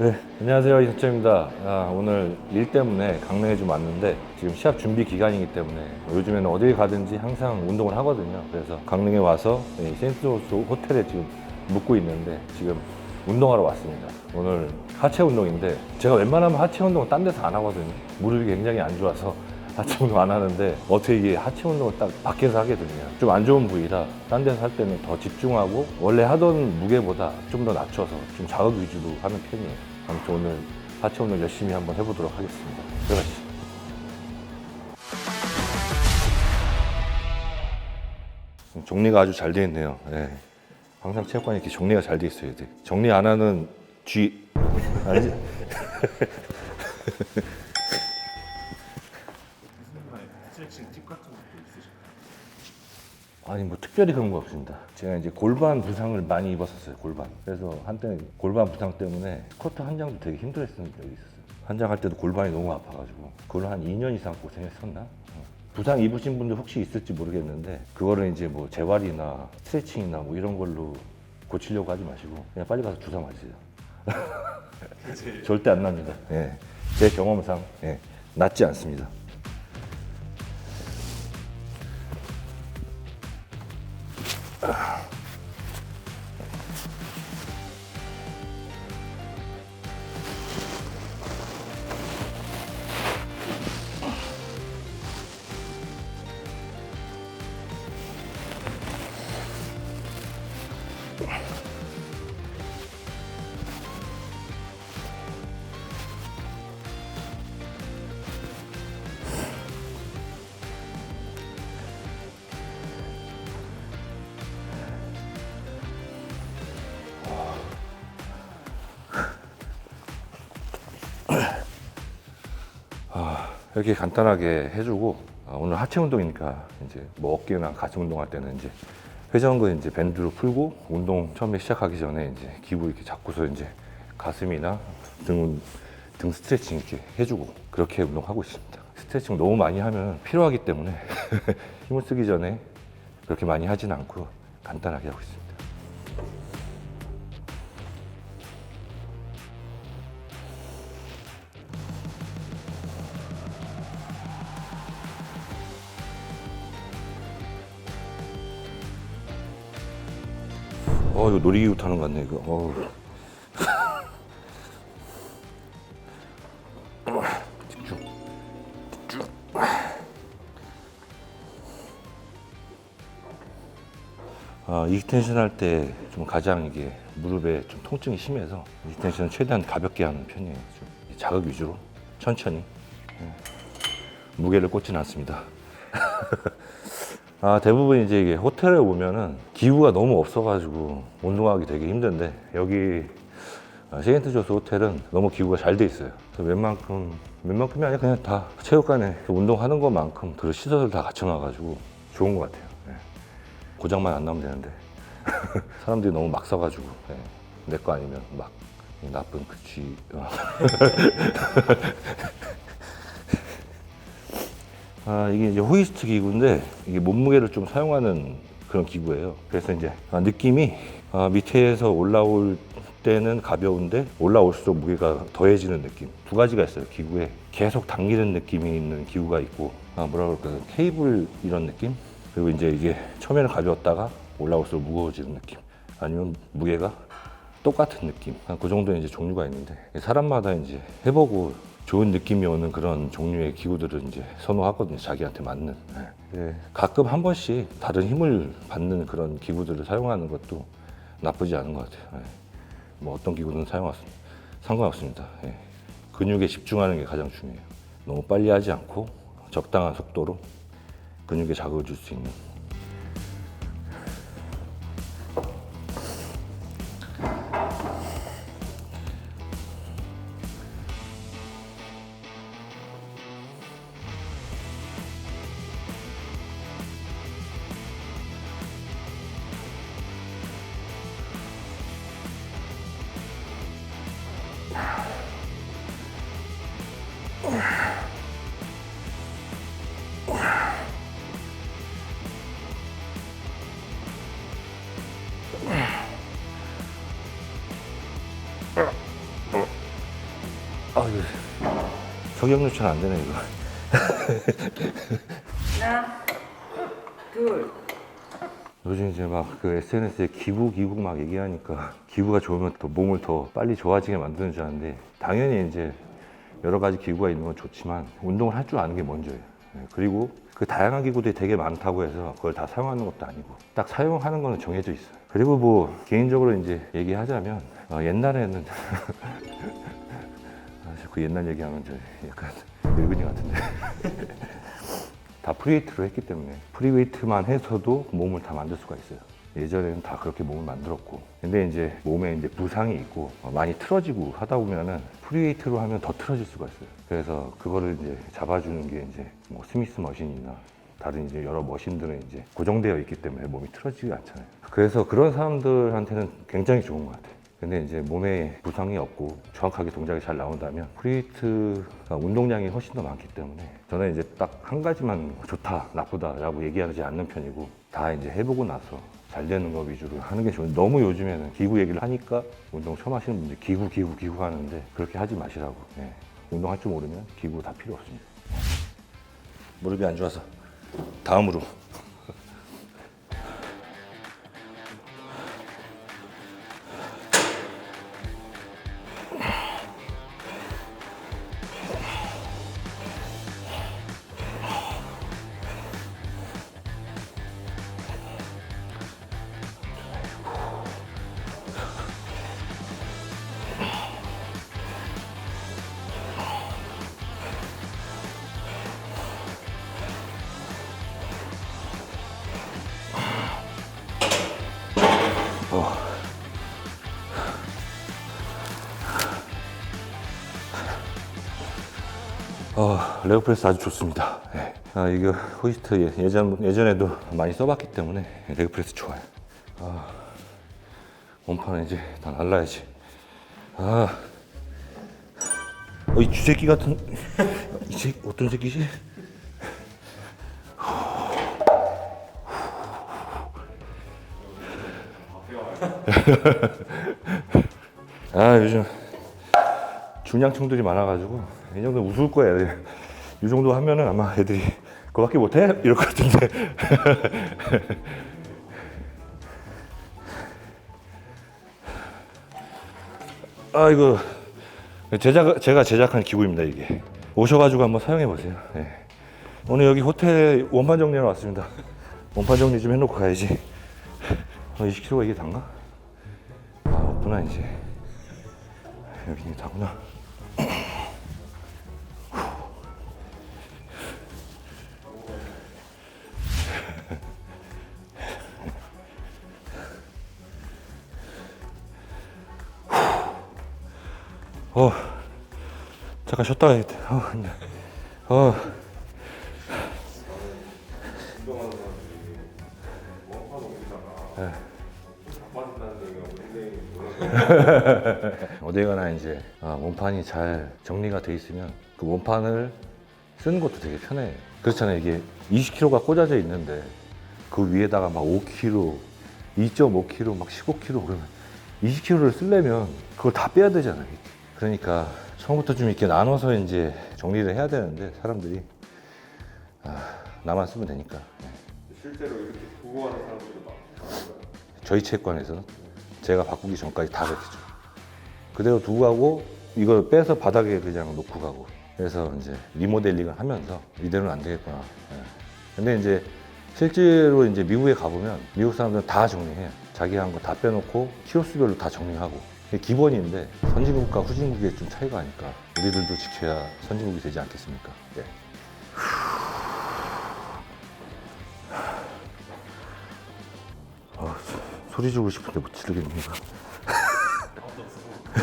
네, 안녕하세요 이석재입니다. 아, 오늘 일 때문에 강릉에 좀 왔는데 지금 시합 준비 기간이기 때문에 요즘에는 어딜 가든지 항상 운동을 하거든요. 그래서 강릉에 와서 이 센트조스 호텔에 지금 묵고 있는데 지금 운동하러 왔습니다. 오늘 하체 운동인데 제가 웬만하면 하체 운동은 딴 데서 안 하거든요. 무릎이 굉장히 안 좋아서 하체 운동 안 하는데 어떻게 이게 하체 운동을 딱 밖에서 하게 되냐 좀 안 좋은 부위라 딴 데서 할 때는 더 집중하고 원래 하던 무게보다 좀 더 낮춰서 좀 자극 위주로 하는 편이에요 아무튼 오늘 하체 운동 열심히 한번 해보도록 하겠습니다 들어가시죠 정리가 아주 잘 되어 있네요 예. 항상 체육관이 이렇게 정리가 잘돼 있어야 돼 정리 안 하는 쥐 아니지? 스트레칭 팁 같은? 아니 뭐 특별히 그런 거 없습니다. 제가 이제 골반 부상을 많이 입었었어요. 골반. 그래서 한때 골반 부상 때문에 스쿼트 한 장도 되게 힘들었던 적이 있었어요. 한 장 할 때도 골반이 너무 아파가지고 그걸로 한 2년 이상 고생했었나? 어. 부상 입으신 분들 혹시 있을지 모르겠는데 그거를 이제 뭐 재활이나 스트레칭이나 뭐 이런 걸로 고치려고 하지 마시고 그냥 빨리 가서 주사 맞으세요. 절대 안 납니다. 예. 제 경험상 예. 낫지 않습니다. 이렇게 간단하게 해주고 아, 오늘 하체 운동이니까 이제 뭐 어깨나 가슴 운동할 때는 이제 회전근 이제 밴드로 풀고 운동 처음에 시작하기 전에 이제 기부 이렇게 잡고서 이제 가슴이나 등, 등 스트레칭 이렇게 해주고 그렇게 운동하고 있습니다. 스트레칭 너무 많이 하면 필요하기 때문에 힘을 쓰기 전에 그렇게 많이 하진 않고 간단하게 하고 있습니다. 어, 이거 놀이기구 타는 것 같네, 이거. 어우. 집중. 집중. 아, 익스텐션 할 때 좀 가장 이게 무릎에 좀 통증이 심해서 익스텐션은 최대한 가볍게 하는 편이에요. 좀 자극 위주로 천천히 예. 무게를 꽂지는 않습니다. 아, 대부분 이제 이게 호텔에 오면은 기구가 너무 없어가지고 운동하기 되게 힘든데 여기 아, 세인트 조스 호텔은 너무 기구가 잘 돼 있어요. 그래서 웬만큼 웬만큼이 아니라 그냥 다 체육관에 그 운동하는 것만큼 그 시설을 다 갖춰놔가지고 좋은 것 같아요. 예. 고장만 안 나면 되는데 사람들이 너무 막 써가지고 내거 아니면 막 나쁜 그 쥐. 어. 아, 이게 이제 호이스트 기구인데 이게 몸무게를 좀 사용하는 그런 기구예요. 그래서 이제 아, 느낌이 아, 밑에서 올라올 때는 가벼운데 올라올수록 무게가 더해지는 느낌. 두 가지가 있어요. 기구에 계속 당기는 느낌이 있는 기구가 있고 아, 뭐라 그럴까 케이블 이런 느낌. 그리고 이제 이게 처음에는 가벼웠다가 올라올수록 무거워지는 느낌. 아니면 무게가 똑같은 느낌. 아, 그 정도의 이제 종류가 있는데 사람마다 이제 해보고 좋은 느낌이 오는 그런 종류의 기구들을 이제 선호하거든요. 자기한테 맞는. 예. 예, 가끔 한 번씩 다른 힘을 받는 그런 기구들을 사용하는 것도 나쁘지 않은 것 같아요. 예. 뭐 어떤 기구든 사용하 상관없습니다. 예. 근육에 집중하는 게 가장 중요해요. 너무 빨리 하지 않고 적당한 속도로 근육에 자극을 줄 수 있는. 석영유천 안 되네 이거. 하나, 둘, 요즘 이제 막 그 SNS에 기구 기구 막 얘기하니까 기구가 좋으면 또 몸을 더 빨리 좋아지게 만드는 줄 아는데 당연히 이제 여러 가지 기구가 있는 건 좋지만 운동을 할 줄 아는 게 먼저예요. 네, 그리고 그 다양한 기구들이 되게 많다고 해서 그걸 다 사용하는 것도 아니고 딱 사용하는 거는 정해져 있어요. 그리고 뭐 개인적으로 이제 얘기하자면 어, 옛날에는 아, 자꾸 옛날 얘기하면 저 약간 늙은이 같은데 다 프리웨이트로 했기 때문에 프리웨이트만 해서도 몸을 다 만들 수가 있어요. 예전에는 다 그렇게 몸을 만들었고 근데 이제 몸에 이제 부상이 있고 어, 많이 틀어지고 하다 보면은 프리웨이트로 하면 더 틀어질 수가 있어요. 그래서 그거를 이제 잡아주는 게 이제 뭐 스미스 머신이나 다른 이제 여러 머신들은 이제 고정되어 있기 때문에 몸이 틀어지지 않잖아요. 그래서 그런 사람들한테는 굉장히 좋은 것 같아요. 근데 이제 몸에 부상이 없고 정확하게 동작이 잘 나온다면 프리웨이트가 운동량이 훨씬 더 많기 때문에 저는 이제 딱 한 가지만 좋다 나쁘다라고 얘기하지 않는 편이고 다 이제 해보고 나서 잘 되는 거 위주로 하는 게 좋은데 너무 요즘에는 기구 얘기를 하니까 운동 처음 하시는 분들 기구 기구 기구 하는데 그렇게 하지 마시라고 예. 운동할 줄 모르면 기구 다 필요 없습니다 무릎이 안 좋아서 다음으로 레그프레스 아주 좋습니다. 예. 아, 이거 호이스트 예- 예전, 예전에도 많이 써봤기 때문에 레그프레스 좋아요. 아, 몸판은 이제 다 날라야지. 아, 어, 이 쥐새끼 같은, 이 새끼, 어떤 새끼지? 아, 요즘 중량층들이 많아가지고 이 정도 웃을 거야. 이 정도 하면은 아마 애들이 그거밖에 못해 이럴 것 같은데. 아 이거 제작 제가 제작한 기구입니다 이게. 오셔가지고 한번 사용해 보세요. 예. 오늘 여기 호텔 원판 정리하러 왔습니다. 원판 정리 좀 해놓고 가야지. 어, 20kg가 이게 단가? 아 없구나 이제. 여기 다구나. 어, 잠깐 쉬었다 가야겠다. 어, 어. 어디 가나 이제 아, 몸판이 잘 정리가 돼 있으면 그 몸판을 쓰는 것도 되게 편해. 그렇잖아요. 이게 20kg가 꽂아져 있는데 그 위에다가 막 5kg, 2.5kg, 막 15kg 그러면 20kg를 쓰려면 그걸 다 빼야 되잖아요. 그러니까 처음부터 좀 이렇게 나눠서 이제 정리를 해야 되는데 사람들이 아, 나만 쓰면 되니까. 네. 실제로 이렇게 두고 하는 사람들도 많아요. 저희 체육관에서는 제가 바꾸기 전까지 다 그랬죠. 그대로 두고 가고 이걸 빼서 바닥에 그냥 놓고 가고 그래서 이제 리모델링을 하면서 이대로는 안 되겠구나. 예. 근데 이제 실제로 이제 미국에 가보면 미국 사람들은 다 정리해요. 자기 한 거 다 빼놓고 키로수별로 다 정리하고 기본인데 선진국과 후진국의 좀 차이가 아닐까. 우리들도 지켜야 선진국이 되지 않겠습니까? 네. 소리 지르고 싶은데 못 지르겠네요. 이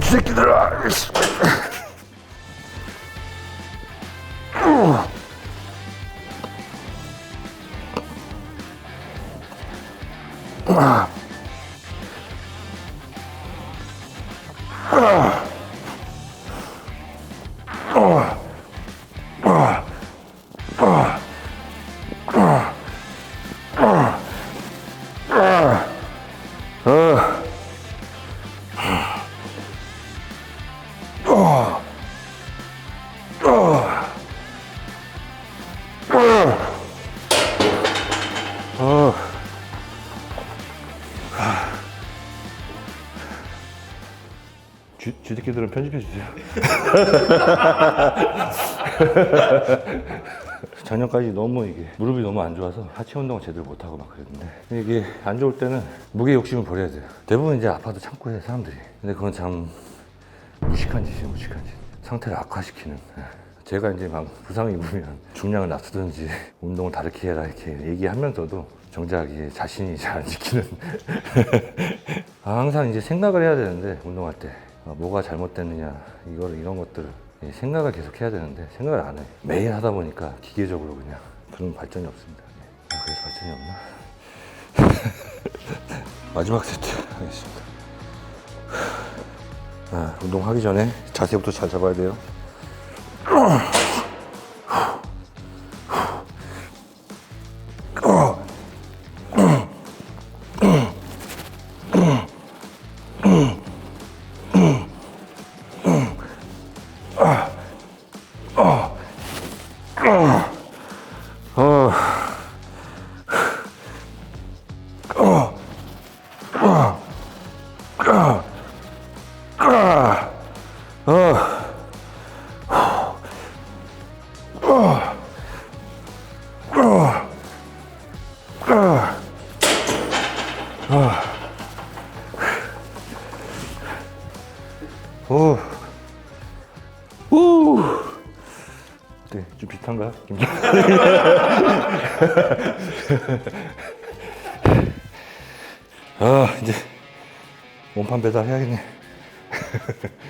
새끼들아! 쥐, 쥐새끼들은 편집해 주세요. 작년까지 너무 이게 무릎이 너무 안 좋아서 하체 운동을 제대로 못 하고 막 그랬는데 이게 안 좋을 때는 무게 욕심을 버려야 돼요. 대부분 이제 아파도 참고 해 사람들이. 근데 그건 참 무식한 짓이에요, 무식한 짓. 상태를 악화시키는. 예. 제가 이제 막 부상을 입으면 중량을 낮추든지 운동을 다르게 해라 이렇게 얘기하면서도 정작 이게 자신이 잘 안 지키는. 아, 항상 이제 생각을 해야 되는데 운동할 때 어, 뭐가 잘못됐느냐 이걸 이런 것들을 예, 생각을 계속 해야 되는데 생각을 안 해. 매일 하다 보니까 기계적으로 그냥 그런 발전이 없습니다. 예. 아, 그래서 발전이 없나? 마지막 세트 하겠습니다. 아, 운동하기 전에 자세부터 잘 잡아야 돼요. 오. 오. 네, 좀 비슷한가? 아, 이제 원판 배달 해야겠네.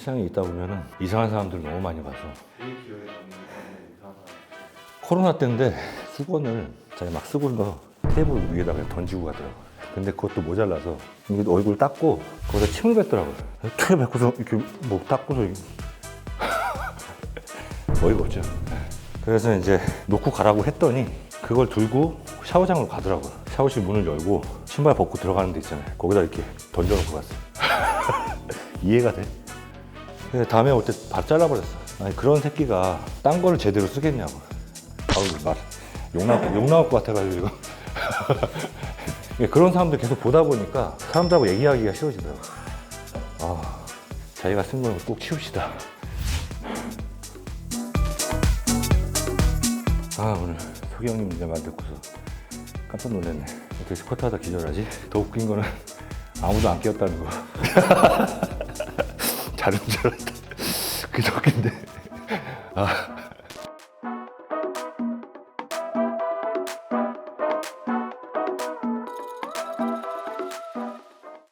헬스장에 있다 보면은 이상한 사람들 너무 많이 봐서. 코로나 때인데 수건을 자기 막 쓰고 있는 테이블 위에다가 던지고 가더라고요. 근데 그것도 모자라서 이게 얼굴 닦고 거기다 침을 뱉더라고요. 퇴 뱉고서 이렇게 목 닦고서 이게 어이가 없죠. 그래서 이제 놓고 가라고 했더니 그걸 들고 샤워장으로 가더라고요. 샤워실 문을 열고 신발 벗고 들어가는 데 있잖아요. 거기다 이렇게 던져놓고 갔어요. 이해가 돼? 그래서 다음에 올때밥 잘라버렸어. 아니 그런 새끼가 딴 거를 제대로 쓰겠냐고. 아우 말. 욕 나올, 욕 나올 것 같아가지고 그런 사람들 계속 보다 보니까 사람들하고 얘기하기가 싫어지더라고. 아, 자기가 쓴 거는 꼭 치웁시다. 아 오늘 소기 형님 이제 말 듣고서 깜짝 놀랐네. 어떻게 스쿼트 하다 기절하지? 더 웃긴 거는 아무도 안 끼었다는 거. 잘은 줄 알았다. 웃긴데. 아,